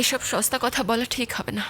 এসব সস্তা কথা বলা ঠিক হবে না।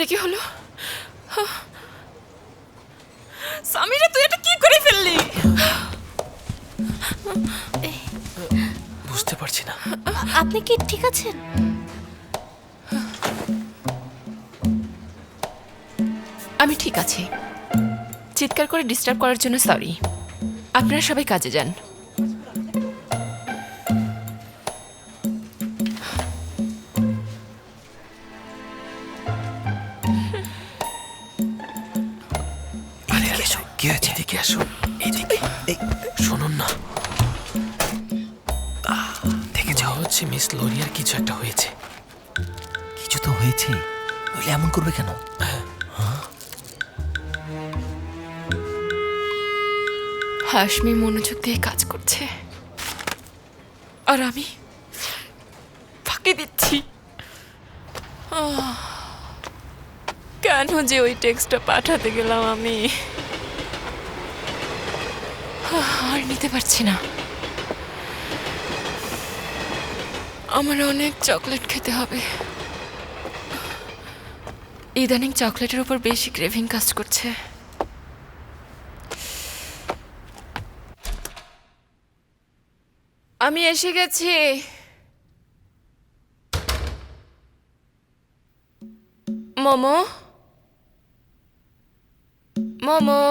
এটা কি হলো। সামিরা তুই এটা কি করে ফেললি? বুঝতে পারছি না। আপনি কি ঠিক আছেন? আমি ঠিক আছি। চিৎকার করে ডিস্টার্ব করার জন্য সরি আপনারা সবাই কাজে যান। করবে কেন? হাসমি মনোযোগ দিয়ে কাজ করছে। আর আমি ফাঁকি দিচ্ছি। কেন যে ওই টেক্সটটা পাঠাতে গেলাম আমি? আর নিতে পারছি না। আমার অনেক চকলেট খেতে হবে। ইদানিং চকলেটের উপর বেশি ক্রেভিং কাজ করছে। আমি এসে গেছি। মোমো? মোমো?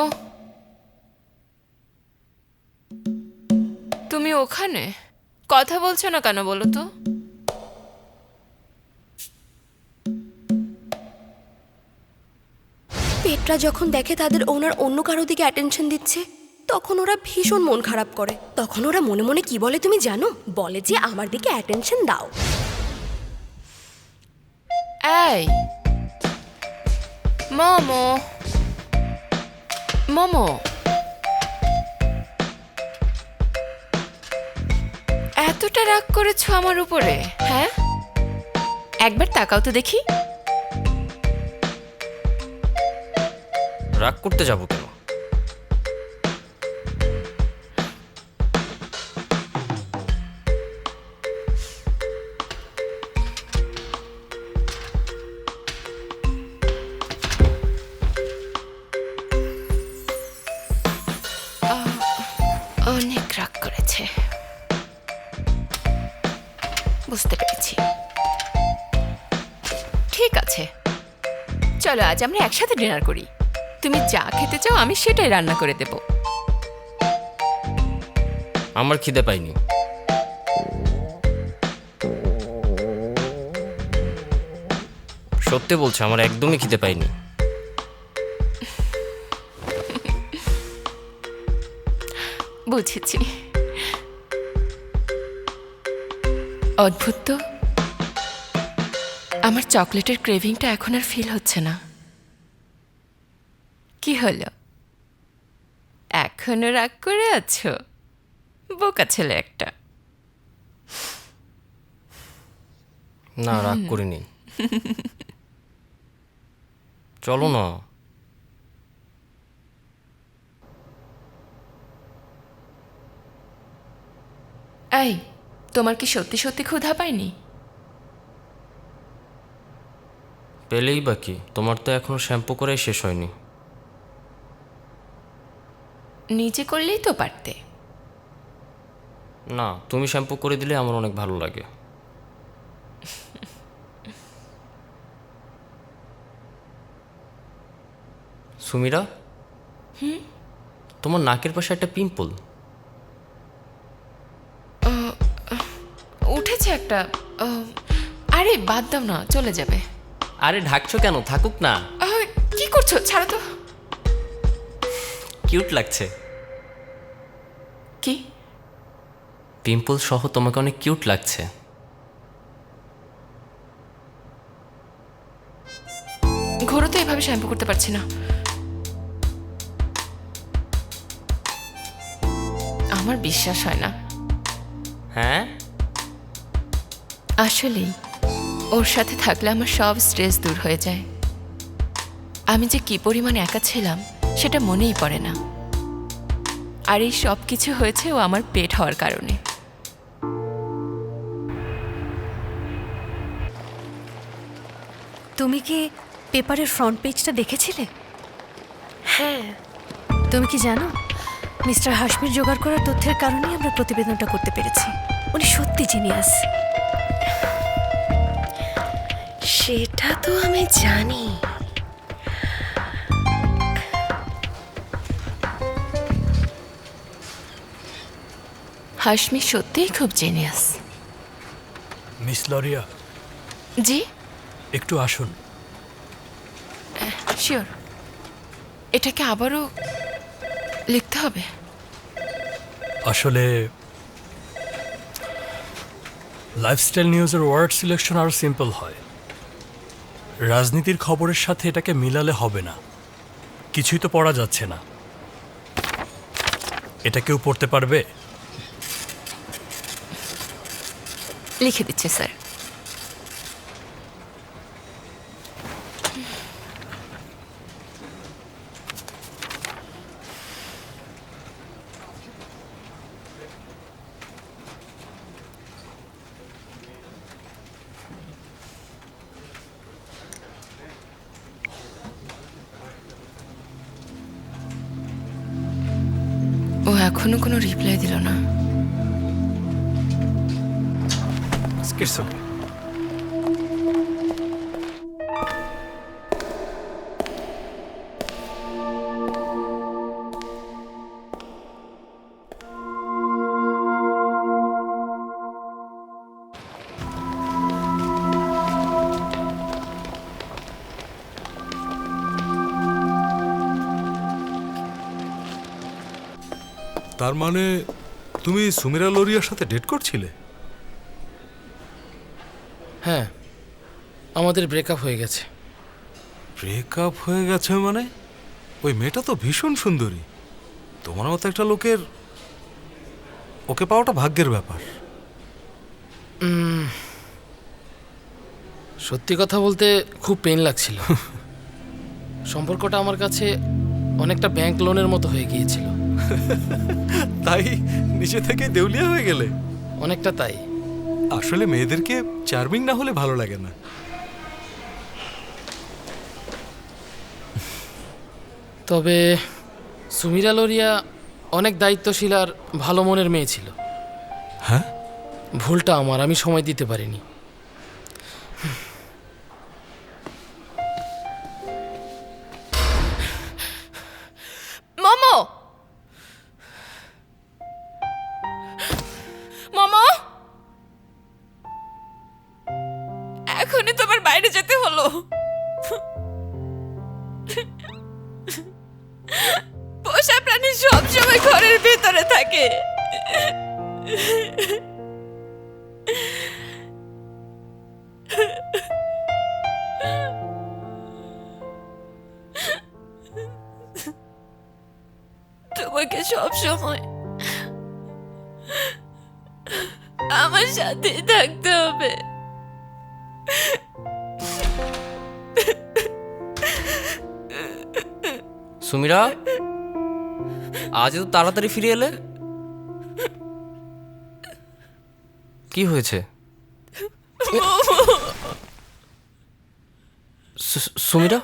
তুমি ওখানে? কথা বলছো না কেন বলো তো? পেটরা যখন দেখে তাদের ওনার অন্য কারও দিকে অ্যাটেনশন দিচ্ছে, তখন ওরা ভীষণ মন খারাপ করে। তখন ওরা মনে মনে কি বলে তুমি জানো? বলে যে আমার দিকে অ্যাটেনশন দাও। এই, মোমো মোমো। এতটা রাগ করেছ আমার উপরে হ্যাঁ? একবার তাকাও তো দেখি। রাগ করতে যাব কেন? অনেক রাগ করেছে। বুঝতে পেরেছি। ঠিক আছে। চলো আজ আমরা একসাথে ডিনার করি। তুমি যা খেতে চাও আমি সেটাই রান্না করে দেব। আমার খিদে পাইনি। সত্যি বলছে আমার একদমই খিদে পাইনি। বুঝেছি। অদ্ভুত তো। আমার চকলেটের ক্রেভিংটা এখন আর ফিল হচ্ছে না। কি হলো? এখনও রাগ করে আছো? বোকা ছেলে একটা। না রাগ করিনি। চলো না। এই তোমার কি সত্যি সত্যি ক্ষুধা পায়নি পেলেই বাকি তোমার তো এখনও শ্যাম্পু করাই শেষ হয়নি। নিজে করলেই তো পারতে। না তুমি শ্যাম্পু করে দিলে আমার অনেক ভালো লাগে। সুমিরা? তোমার নাকের পাশে একটা পিম্পল। উঠেছে একটা। আরে বাদ দাও না চলে যাবে। আরে ঢাকছো কেন? থাকুক না। কি করছ? ছাড়ো তো। কিউট লাগছে কি পিম্পল সহ তোমাকে অনেক কিউট লাগছে। ঘোরও তো এভাবে শ্যাম্পু করতে পারছি না। আমার বিশ্বাস হয় না। হ্যাঁ? আসলেই ওর সাথে থাকলে আমার সব স্ট্রেস দূর হয়ে যায়। আমি যে কি পরিমাণ একা ছিলাম সেটা মনেই পড়ে না। আর এই সব কিছু হয়েছে ও আমার পেট হওয়ার কারণে। তুমি কি পেপারের ফ্রন্ট পেজটা দেখেছিলে? হ্যাঁ। তুমি কি জানো মিস্টার হাসমির জোগাড় করার তথ্যের কারণেই আমরা প্রতিবেদনটা করতে পেরেছি। উনি সত্যি জিনিয়াস। সেটা তো আমি জানি। হাসমি সত্যিই খুব জেনিয়াস। মিস লরিয়া। জি? একটু আসুন। শিওর এটাকে আবারও লিখতে হবে? আসলে লাইফস্টাইল নিউজের ওয়ার্ড সিলেকশন আরও সিম্পল হয়। রাজনীতির খবরের সাথে এটাকে মিলালে হবে না। কিছুই তো পড়া যাচ্ছে না। এটা কেউ পড়তে পারবে? লিখে দিচ্ছে স্যার ও এখনও কোনো রিপ্লাই দিল না। তার মানে তুমি সুমিরা লোরিয়ার সাথে ডেট করছিলে? হ্যাঁ আমাদের ব্রেকআপ হয়ে গেছে। ব্রেকআপ হয়ে গেছে মানে? ওই মেয়েটা তো ভীষণ সুন্দরী। তোমার মতো একটা লোকের ওকে পাওয়াটা ভাগ্যের ব্যাপার। সত্যি কথা বলতে খুব পেন লাগছিল। সম্পর্কটা আমার কাছে অনেকটা ব্যাংক লোনের মতো হয়ে গিয়েছিল। তাই নিজে থেকে দেউলিয়া হয়ে গেলে? অনেকটা তাই। আসলে মেয়েদেরকে চার্মিং না হলে ভালো লাগে না। তবে সুমিরা লোরিয়া অনেক দায়িত্বশীল আর ভালো মনের মেয়ে ছিল। হ্যাঁ? ভুলটা আমার আমি সময় দিতে পারিনি। তোমাকে সব সময় আমার সাথে থাকতে হবে। সুমিরা আজ তো তাড়াতাড়ি ফিরে এলে? কি হয়েছে? সুমিরা?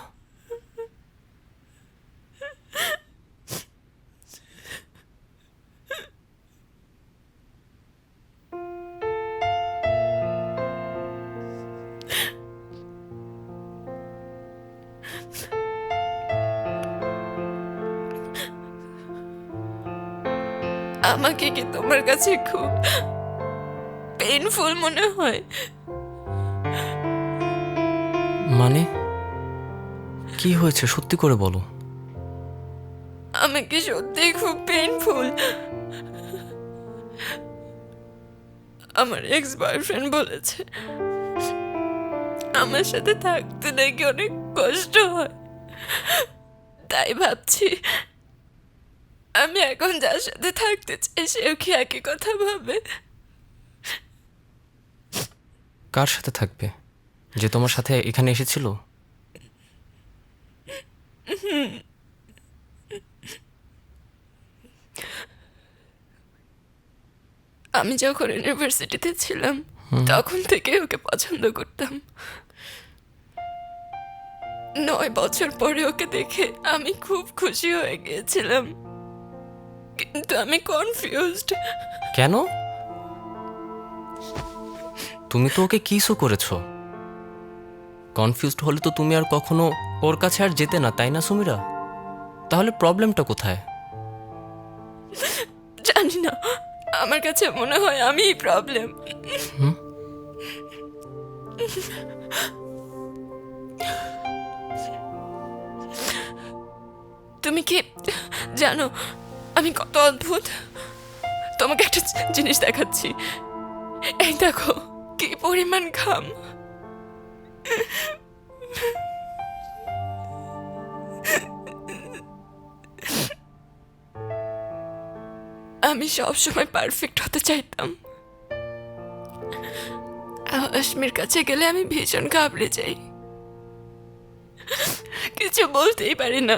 আমাকে কি তোমার কাছে খুব পেইনফুল মনে হয়? মানে? কি হয়েছে? সত্যি করে বলো। আমাকে সত্যিই খুব পেইনফুল আমার এক্স বয়ফ্রেন্ড বলেছে আমার সাথে থাকতে নাকি অনেক কষ্ট হয়। তাই ভাবছি আমি এখন যার সাথে থাকতে চাই সেও কি একই কথা ভাবে কার সাথে থাকবে? যে তোমার সাথে এখানে এসেছিল? আমি যখন ইউনিভার্সিটিতে ছিলাম তখন থেকে ওকে পছন্দ করতাম। নয় বছর পরে ওকে দেখে আমি খুব খুশি হয়ে গিয়েছিলাম। কিন্তু আমি কনফিউজড কেন? তুমি তো ওকে কিসও করেছ? কনফিউজড হলে তো তুমি আর কখনো ওর কাছে আর যেতে না তাই না সুমিরা? তাহলে প্রবলেমটা কোথায়? জানি না। আমার কাছে মনে হয় আমিই প্রবলেম তুমি কি জানো আমি কত অদ্ভুত। তোমাকে একটা জিনিস দেখাচ্ছি। এই দেখো, কি পরিমাণ ঘাম। আমি সবসময় পারফেক্ট হতে চাইতাম। আশমির কাছে গেলে আমি ভীষণ ঘাবড়ে যাই। কিছু বলতেই পারি না।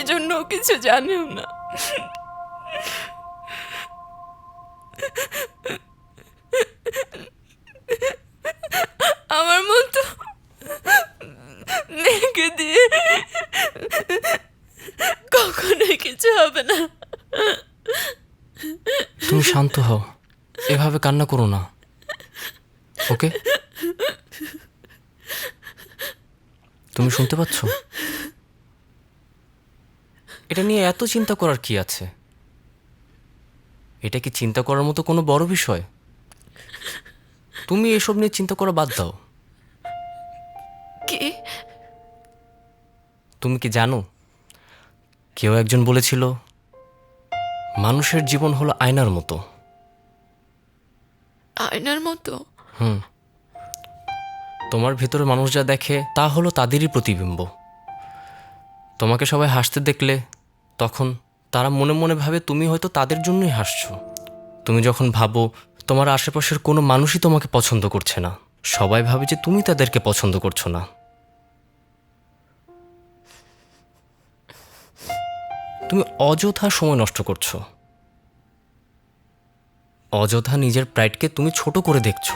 এজন্য ও কিছু জানেও না। আমার মতো মেয়েকে দিয়ে কখনোই কিছু হবে না। তুমি শান্ত হও। এভাবে কান্না করো না। ওকে? তুমি শুনতে পাচ্ছ? এটা নিয়ে এত চিন্তা করার কি আছে? এটা কি চিন্তা করার মতো কোনো বড় বিষয়? তুমি এসব নিয়ে চিন্তা করা বাদ দাও। কি? তুমি কি জানো? কেউ একজন বলেছিল মানুষের জীবন হলো আয়নার মতো। আয়নার মতো? হুম। তোমার ভেতরে মানুষ যা দেখে তা হলো তাদেরই প্রতিবিম্ব। তোমাকে সবাই হাসতে দেখলে তখন তারা মনে মনে ভাবে, তুমি হয়তো তাদের জন্যই হাসছো। তুমি যখন ভাবো, তোমার আশেপাশের কোনো মানুষই তোমাকে পছন্দ করছে না। সবাই ভাবে যে তুমি তাদেরকে পছন্দ করছ না। তুমি অযথা সময় নষ্ট করছ। অযথা নিজের প্রাইডকে তুমি ছোট করে দেখছ।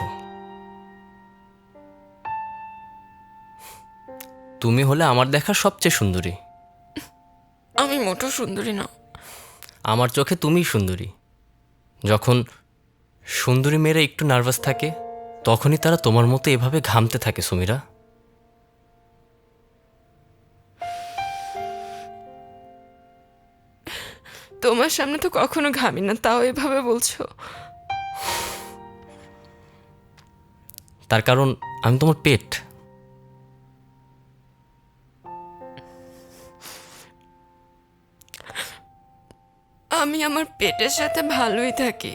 তুমি হলে আমার দেখা সবচেয়ে সুন্দরী। আমি মোটো সুন্দরী না। আমার চোখে তুমিই সুন্দরী। যখন সুন্দরী মেয়েরা একটু নার্ভাস থাকে তখনই তারা তোমার মতো এভাবে ঘামতে থাকে সুমিরা। তোমার সামনে তো কখনো ঘামি না তাও এভাবে বলছো। তার কারণ আমি তোমার পেট। আমি আমার পেটের সাথে ভালোই থাকি।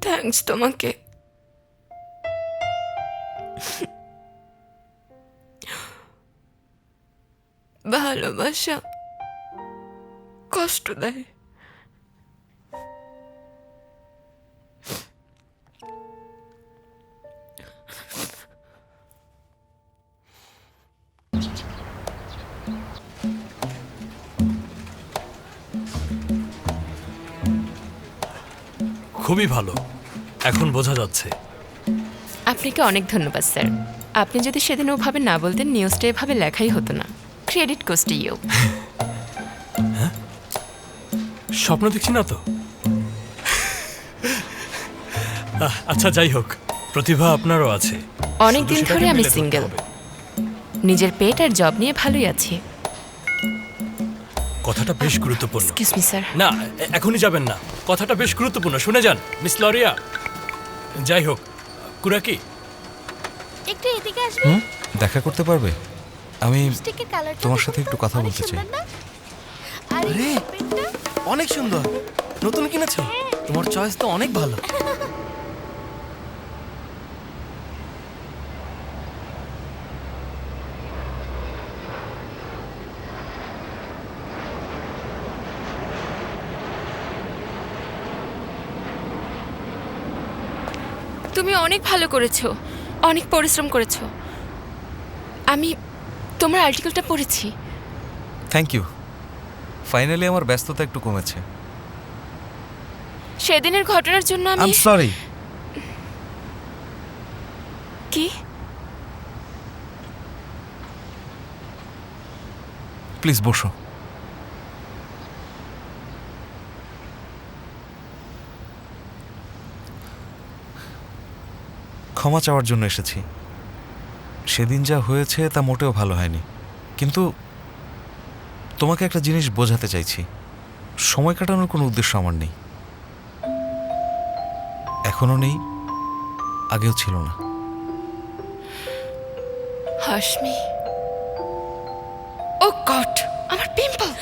থ্যাংকস তোমাকে। ভালোবাসা কষ্ট দেয়। খুবই ভালো। এখন বোঝা যাচ্ছে। আপনাকে অনেক ধন্যবাদ স্যার। আপনি যদি সেদিন ওভাবে না বলতেন নিউজটা এভাবে লেখাই হতো না। Credit goes to you. স্বপ্ন দেখছি না তো? আচ্ছা যাই হোক। প্রতিভা আপনারও আছে। অনেক দিন ধরে আমি সিঙ্গেল নিজের পেট আর জব নিয়ে ভালোই আছি। কথাটা বেশ গুরুত্বপূর্ণ। এক্সকিউজ মি স্যার না এখনই যাবেন না। কথাটা বেশ গুরুত্বপূর্ণ। শুনে যান মিস লরিয়া। যাই হোক কুরাকি। একটু এদিকে আসবে? হুম? দেখা করতে পারবে? আমি লিপস্টিকের কালারটা তোমার সাথে একটু কথা বলতে চাই। আরে আরে! অনেক সুন্দর। নতুন কিনেছো? তোমার চয়েস তো অনেক ভালো। তুমি অনেক ভালো করেছ অনেক পরিশ্রম করেছ। আমি তোমার আর্টিকেলটা পড়েছি। থ্যাংক ইউ ফাইনালি আমার ব্যস্ততা একটু কমেছে। সেদিনের ঘটনার জন্য আই আমি এম সরি কি? প্লিজ বসো। ক্ষমা চাওয়ার জন্য এসেছি। সেদিন যা হয়েছে তা মোটেও ভালো হয়নি। কিন্তু তোমাকে একটা জিনিস বোঝাতে চাইছি। সময় কাটানোর কোনো উদ্দেশ্য আমার নেই। এখনও নেই আগেও ছিল না। হাসমি। ও গড আমার পিম্পল।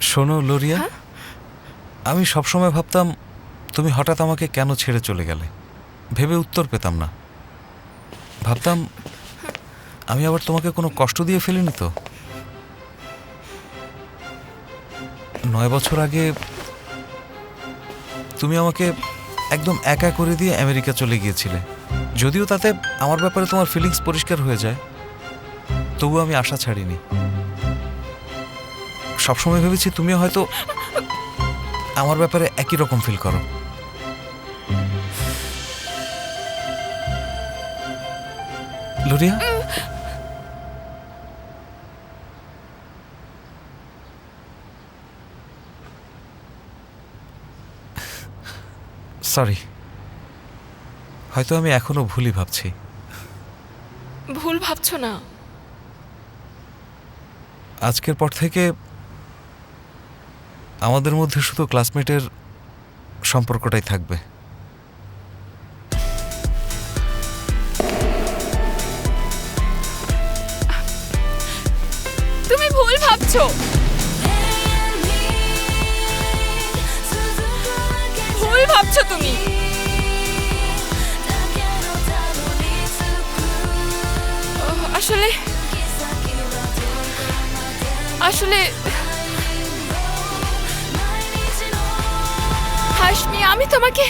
শোনো লোরিয়া। হ্যাঁ? আমি সবসময় ভাবতাম, তুমি হঠাৎ আমাকে কেন ছেড়ে চলে গেলে? ভেবে উত্তর পেতাম না। ভাবতাম, আমি আবার তোমাকে কোনো কষ্ট দিয়ে ফেলিনি তো? নয় বছর আগে তুমি আমাকে একদম একা করে দিয়ে আমেরিকা চলে গিয়েছিলে। যদিও তাতে আমার ব্যাপারে তোমার ফিলিংস পরিষ্কার হয়ে যায় তবু আমি আশা ছাড়িনি। সবসময় ভেবেছি তুমি হয়তো আমার ব্যাপারে একই রকম ফিল করো। লুরিয়া? সরি হয়তো আমি এখনও ভুলই ভাবছি। ভুল ভাবছ না। আজকের পর থেকে আমাদের মধ্যে শুধু ক্লাসমেটের সম্পর্কটাই থাকবে। তুমি ভুল ভাবছ। ভুল ভাবছ তুমি। আসলে আসলে আমি তোমাকে